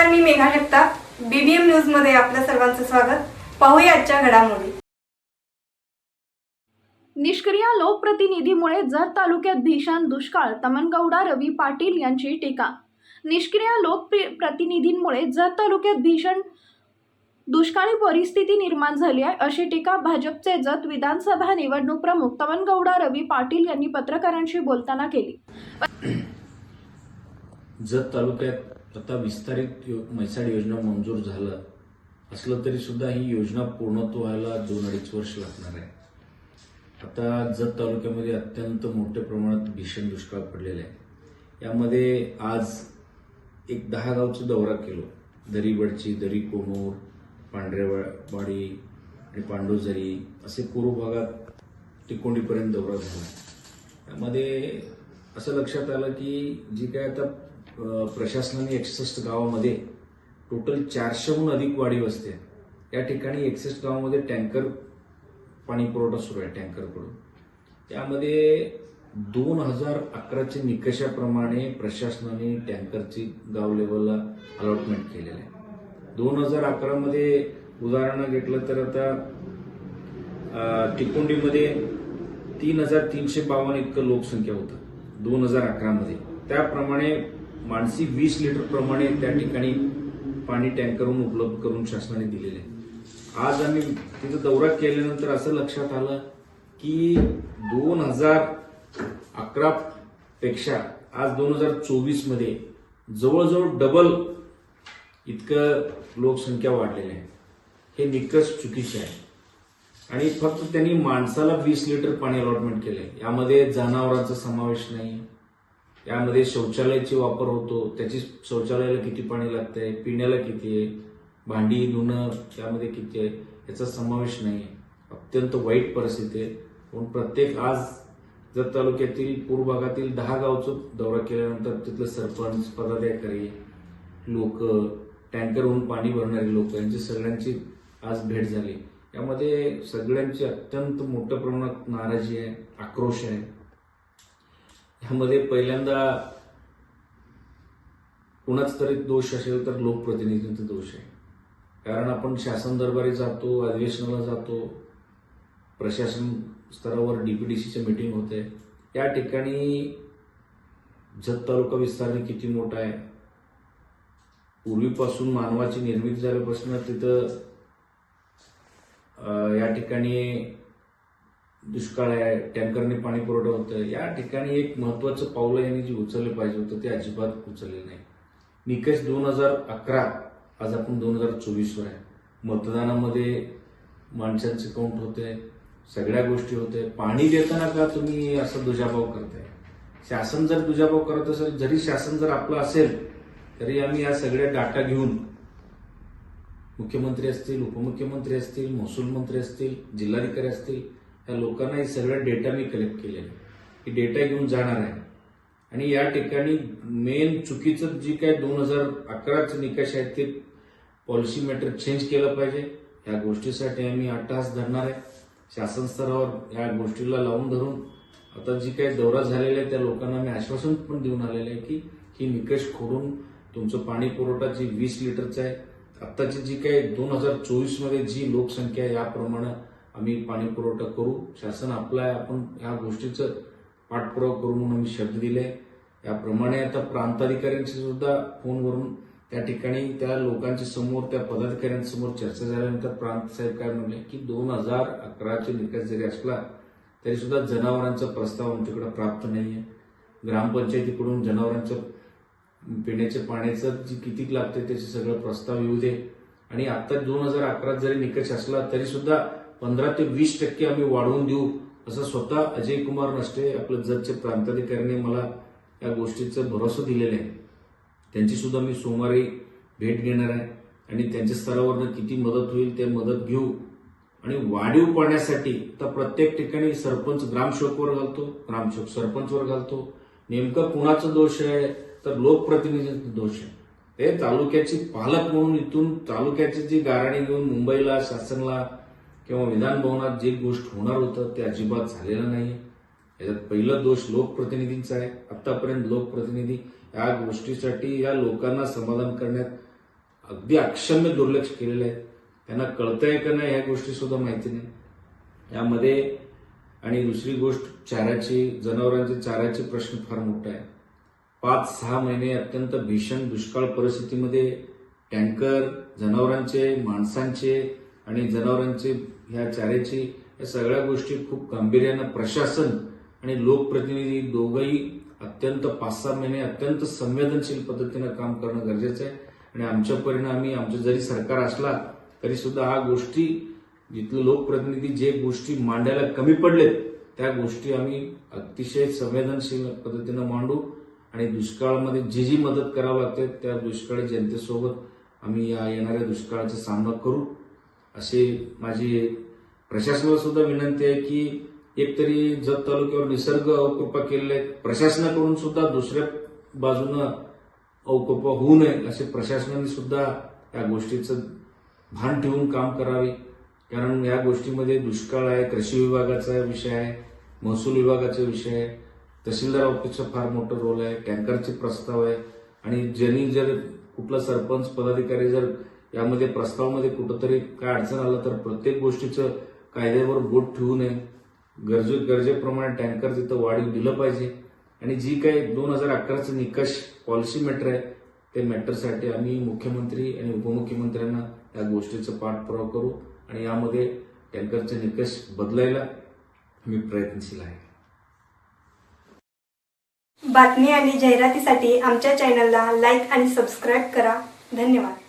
नमस्कार मी मेघा जगताप. बीबीएम न्यूजमध्ये आपलं सर्वांचं स्वागत. पाहूया आजच्या घडामोडी. निष्क्रिय लोकप्रतिनिधीमुळे जत तालुक्यात भीषण दुष्काळ तमनगौडा रवी पाटील यांची टीका. निष्क्रिय लोकप्रतिनिधींमुळे जत तालुक्यात भीषण दुष्काळी परिस्थिती निर्माण झाली आहे अशी टीका भाजपचे जत विधानसभा निवडणूक प्रमुख तमनगौडा रवी पाटील यांनी पत्रकारांशी बोलताना केली. जत तालुक्यात आता विस्तारित यो म्हैसाड योजना मंजूर झालं असलं तरी सुद्धा ही योजना पूर्णत्व व्हायला दोन अडीच वर्ष लागणार आहे. आता जत तालुक्यामध्ये अत्यंत मोठ्या प्रमाणात भीषण दुष्काळ पडलेला आहे. यामध्ये आज एक दहा गावचा दौरा केलो. दरीबडची दरी कोनूर पांढरेवाडी आणि पांडुझरी असे पूर्व भागात टिकोंडीपर्यंत दौरा झाला. त्यामध्ये असं लक्षात आलं की जी काय आता प्रशासनाने एकसष्ट गावामध्ये टोटल चारशेहून अधिक वाढीव असते या ठिकाणी एकसष्ट गावामध्ये टँकर पाणी पुरवठा सुरू आहे टँकरकडून. त्यामध्ये दोन हजार अकराच्या निकषाप्रमाणे प्रशासनाने टँकरची गाव लेवलला अलॉटमेंट केलेलं आहे. दोन हजार अकरामध्ये उदाहरणं घेतलं तर आता अ, टिकोंडीमध्ये तीन हजार तीनशे बावन्न इतकं लोकसंख्या होतं दोन हजार अकरामध्ये. त्याप्रमाणे माणसी वीस लिटर प्रमाणे त्या ठिकाणी पाणी टँकरहून उपलब्ध करून शासनाने दिलेले. आहे आज आम्ही तिथं दौरा केल्यानंतर असं लक्षात आलं की दोन हजार अकरा पेक्षा आज दोन हजार चोवीसमध्ये जवळजवळ डबल इतकं लोकसंख्या वाढलेली आहे. हे निकष चुकीचे आहे. आणि फक्त त्यांनी माणसाला वीस लिटर पाणी अलॉटमेंट केलंय. यामध्ये जनावरांचा समावेश नाही यामध्ये शौचालयाचे वापर होतो. त्याची शौचालयाला किती पाणी लागतंय? पिण्याला किती आहे? भांडी धुणं त्यामध्ये किती आहे? याचा समावेश नाही अत्यंत वाईट परिस्थिती आहे. म्हणून प्रत्येक आज जत तालुक्यातील पूर्व भागातील दहा गावचं दौरा केल्यानंतर तिथलं सरपंच पदाधिकारी लोक टँकरहून पाणी भरणारे लोक यांची सगळ्यांची आज भेट झाली. यामध्ये सगळ्यांची अत्यंत मोठ्या प्रमाणात नाराजी आहे आक्रोश आहे. ह्यामध्ये पहिल्यांदा कुणाच तरी दोष असेल तर लोकप्रतिनिधींचा दोष आहे. कारण आपण शासन दरबारी जातो अधिवेशनाला जातो प्रशासन स्तरावर डीपीडीसीच्या मीटिंग होते. या ठिकाणी जत तालुका विस्तारने किती मोठा आहे? पूर्वीपासून मानवाची निर्मिती झाल्यापासून तिथं या ठिकाणी दुष्काळ आहे टँकरने पाणी पुरवठा होतं या ठिकाणी एक महत्वाचं पावलं यांनी जे उचललं पाहिजे होतं ते अजिबात उचलले नाही. निकष दोन हजार अकरा आज आपण दोन हजार चोवीसवर आहे. मतदानामध्ये माणसांचे काउंट होते सगळ्या गोष्टी होते. पाणी देताना का तुम्ही असं दुजाभाव करताय? शासन जर दुजाभाव करत असेल जरी शासन जर आपलं असेल तरी आम्ही या सगळ्या डाटा घेऊन मुख्यमंत्री असतील उपमुख्यमंत्री असतील महसूल मंत्री असतील जिल्हाधिकारी असतील त्या लोकांना हे सगळं डेटा मी कलेक्ट केलेला आहे. की डेटा घेऊन जाणार आहे. आणि या ठिकाणी मेन चुकीचं जी काय दोन हजार अकराचे निकष आहेत ते पॉलिसी मॅटर चेंज केलं पाहिजे. या गोष्टीसाठी आम्ही अट्टहास धरणार आहे. शासन स्तरावर या गोष्टीला लावून धरून आता जी काही दौरा झालेला आहे त्या लोकांना मी आश्वासन पण देऊन आलेलं आहे की ही निकष खोडून तुमचं पाणी पुरवठा जी वीस लिटरचा आहे आत्ताची जी काही दोन हजार चोवीसमध्ये जी लोकसंख्या आहे याप्रमाणे आम्ही पाणी पुरवठा करू. शासन आपला आहे. आपण या गोष्टीचं पाठपुरावा करू म्हणून आम्ही शब्द दिले. याप्रमाणे आता प्रांताधिकाऱ्यांशी सुद्धा फोनवरून त्या ठिकाणी त्या लोकांच्या समोर त्या पदाधिकाऱ्यांसमोर चर्चा झाल्यानंतर प्रांत साहेब काय म्हणले की दोन हजार अकराचे निकाल जरी असला तरी सुद्धा जनावरांचा प्रस्ताव आमच्याकडे प्राप्त नाही आहे ग्रामपंचायतीकडून जनावरांचं पिण्याच्या पाण्याचं जी किती लागते त्याचे सगळं प्रस्ताव येऊ दे. आणि आता दोन हजार अकरा जरी निकष असला तरी सुद्धा पंधरा ते वीस टक्के आम्ही वाढवून देऊ असं स्वतः अजय कुमार नष्टे आपलं जतचे प्रांताधिकाऱ्यांनी मला या गोष्टीचं भरोसा दिलेला आहे. त्यांची सुद्धा मी सोमवारी भेट घेणार आहे आणि त्यांच्या स्तरावरनं किती मदत होईल ते मदत घेऊ. आणि वाढीव पाण्यासाठी तर प्रत्येक ठिकाणी सरपंच ग्रामसेवकवर घालतो ग्रामसेवक सरपंचवर घालतो. नेमका कुणाचा दोष आहे तर लोकप्रतिनिधींचा दोष आहे. ते तालुक्याची पालक म्हणून इथून तालुक्याची जी गाराणी घेऊन मुंबईला शासनला किंवा विधान भवनात जे गोष्ट होणार होतं ते अजिबात झालेलं नाही याच्यात पहिलं दोष लोकप्रतिनिधींचा आहे. आतापर्यंत लोकप्रतिनिधी या गोष्टीसाठी या लोकांना समाधान करण्यात अगदी अक्षम्य दुर्लक्ष केलेलं आहे. त्यांना कळतंय का नाही ह्या गोष्टी सुद्धा माहिती नाही. यामध्ये आणि दुसरी गोष्ट चाऱ्याची जनावरांचे चाऱ्याचे प्रश्न फार मोठा आहे पाच सहा महिने अत्यंत भीषण दुष्काळ परिस्थितीमध्ये टँकर जनावरांचे माणसांचे आणि जनावरांचे ह्या चाऱ्याची या सगळ्या गोष्टी खूप गांभीर्यानं प्रशासन आणि लोकप्रतिनिधी दोघंही अत्यंत पाच सहा महिने अत्यंत संवेदनशील पद्धतीनं काम करणं गरजेचं आहे. आणि आमच्या परिणामी आमचं जरी सरकार असला तरी सुद्धा हा गोष्टी जिथले लोकप्रतिनिधी जे गोष्टी मांडायला कमी पडलेत त्या गोष्टी आम्ही अतिशय संवेदनशील पद्धतीनं मांडू आणि दुष्काळामध्ये जी जी मदत करावी लागते त्या दुष्काळी जनतेसोबत आम्ही या येणाऱ्या दुष्काळाचा सामना करू. अशी माझी प्रशासनाला सुद्धा विनंती आहे की एकतरी जत तालुक्यावर निसर्ग अवकृपा केलेले आहेत. प्रशासनाकडून सुद्धा दुसऱ्या बाजूनं अवकृपा होऊ नये असे प्रशासनाने सुद्धा या गोष्टीचं भान ठेवून काम करावे. कारण या गोष्टीमध्ये दुष्काळ आहे कृषी विभागाचा विषय आहे महसूल विभागाचा विषय आहे. तहसीलदार ऑफिसचा फार मोठा रोल आहे टँकरचे प्रस्ताव आहे. आणि ज्यांनी जर कुठला सरपंच पदाधिकारी जर यामध्ये प्रस्तावामध्ये कुठंतरी काय अडचण आलं तर प्रत्येक गोष्टीचं कायद्यावर बोट ठेवू नये. गरजे गरजेप्रमाणे टँकर तिथं वाढीव दिलं पाहिजे. आणि जी काही दोन हजार अकराचं निकष पॉलिसी मॅटर आहे ते मॅटरसाठी आम्ही मुख्यमंत्री आणि उपमुख्यमंत्र्यांना या गोष्टीचा पाठपुरावा करू आणि यामध्ये टँकरचे निकष बदलायला मी प्रयत्नशील आहे. बातमी आणि जाहिरातीसाठी आमच्या चॅनलला लाईक आणि सबस्क्राईब करा. धन्यवाद.